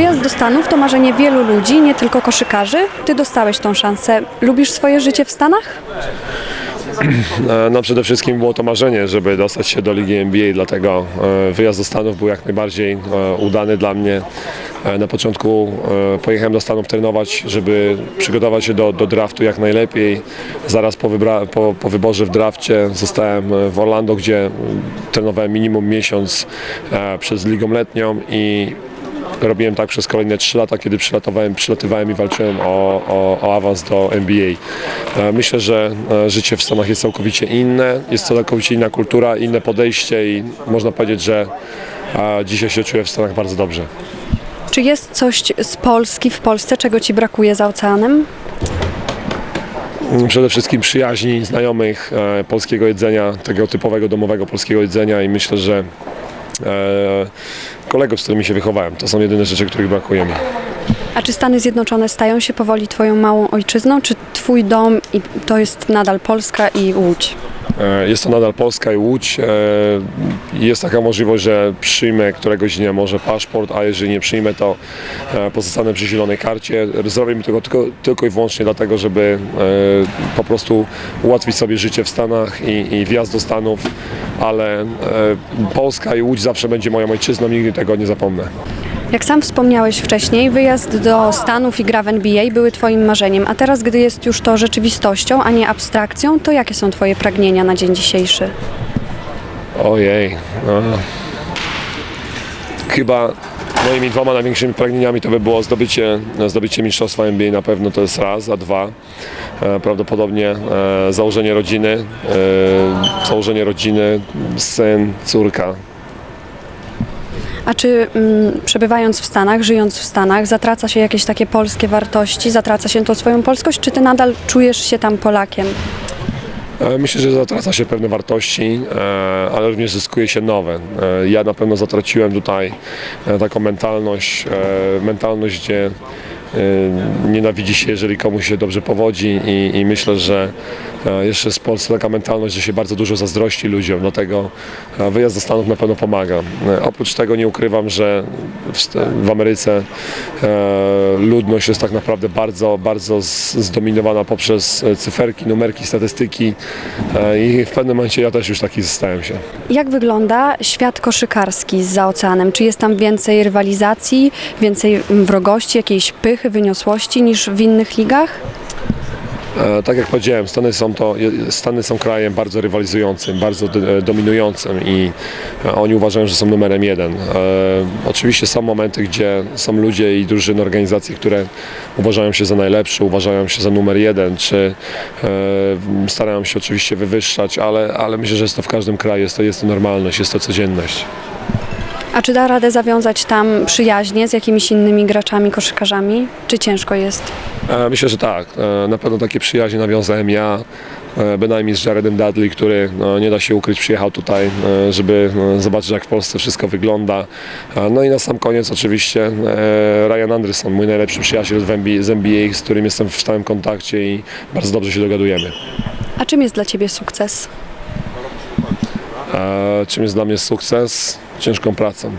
Wyjazd do Stanów to marzenie wielu ludzi, nie tylko koszykarzy. Ty dostałeś tą szansę. Lubisz swoje życie w Stanach? E, No przede wszystkim było to marzenie, żeby dostać się do Ligi NBA, dlatego e, wyjazd do Stanów był jak najbardziej e, udany dla mnie. Na początku pojechałem do Stanów trenować, żeby przygotować się do, do draftu jak najlepiej. Zaraz po, po, po wyborze w drafcie zostałem w Orlando, gdzie trenowałem minimum miesiąc przez ligą letnią i Robiłem tak przez kolejne 3 lata, kiedy przylatowałem, przylatywałem i walczyłem o, o, o awans do NBA. E, Myślę, że e, życie w Stanach jest całkowicie inne, jest całkowicie inna kultura, inne podejście i można powiedzieć, że dzisiaj się czuję w Stanach bardzo dobrze. Czy jest coś z Polski w Polsce, czego ci brakuje za oceanem? Przede wszystkim przyjaźni, znajomych, e, polskiego jedzenia, tego typowego domowego polskiego jedzenia i myślę, że e, kolegów, z którymi się wychowałem, to są jedyne rzeczy, których brakuje mi. A czy Stany Zjednoczone stają się powoli twoją małą ojczyzną, czy twój dom i to jest nadal Polska i Łódź? E, Jest to nadal Polska i Łódź. E, Jest taka możliwość, że przyjmę któregoś dnia może paszport, a jeżeli nie przyjmę, to e, pozostanę przy zielonej karcie. Zrobię mi tego tylko, tylko i wyłącznie dlatego, żeby po prostu ułatwić sobie życie w Stanach i, i wjazd do Stanów, ale Polska i Łódź zawsze będzie moją ojczyzną, nigdy tego nie zapomnę. Jak sam wspomniałeś wcześniej, wyjazd do Stanów i gra w NBA były twoim marzeniem, a teraz, gdy jest już to rzeczywistością, a nie abstrakcją, to jakie są twoje pragnienia na dzień dzisiejszy? Ojej. No. Chyba moimi dwoma największymi pragnieniami to by było zdobycie, zdobycie mistrzostwa NBA na pewno to jest raz, a dwa e, prawdopodobnie e, założenie rodziny, e, założenie rodziny, syn, córka. A czy mm, przebywając w Stanach, żyjąc w Stanach, zatraca się jakieś takie polskie wartości, zatraca się tą swoją polskość, czy ty nadal czujesz się tam Polakiem? E, Myślę, że zatraca się pewne wartości, e, ale również zyskuje się nowe. E, Ja na pewno zatraciłem tutaj taką mentalność, mentalność, gdzie nienawidzi się, jeżeli komuś się dobrze powodzi i, i myślę, że e, jeszcze jest w Polsce taka mentalność, że się bardzo dużo zazdrości ludziom, dlatego e, wyjazd do Stanów na pewno pomaga. E, Oprócz tego nie ukrywam, że w, w Ameryce ludność jest tak naprawdę bardzo, bardzo zdominowana poprzez cyferki, numerki, statystyki i w pewnym momencie ja też już taki stałem się. Jak wygląda świat koszykarski za oceanem? Czy jest tam więcej rywalizacji, więcej mm, wrogości, jakiejś pychy, wyniosłości niż w innych ligach? E, Tak jak powiedziałem, Stany są, to, Stany są krajem bardzo rywalizującym, bardzo do- dominującym i e, oni uważają, że są numerem jeden. E, Oczywiście są momenty, gdzie są ludzie i drużyny, organizacje, które uważają się za najlepsze, uważają się za numer jeden, czy e, starają się oczywiście wywyższać, ale, ale myślę, że jest to w każdym kraju, jest to, jest to normalność, jest to codzienność. A czy da radę zawiązać tam przyjaźnie z jakimiś innymi graczami, koszykarzami? Czy ciężko jest? E, Myślę, że tak. E, Na pewno takie przyjaźnie nawiązałem ja, e, bynajmniej z Jaredem Dudley, który no, nie da się ukryć, przyjechał tutaj, żeby e, zobaczyć jak w Polsce wszystko wygląda. No i na sam koniec oczywiście Ryan Anderson, mój najlepszy przyjaciel z NBA, z którym jestem w stałym kontakcie i bardzo dobrze się dogadujemy. A czym jest dla ciebie sukces? E, Czym jest dla mnie sukces? Ciężką pracą.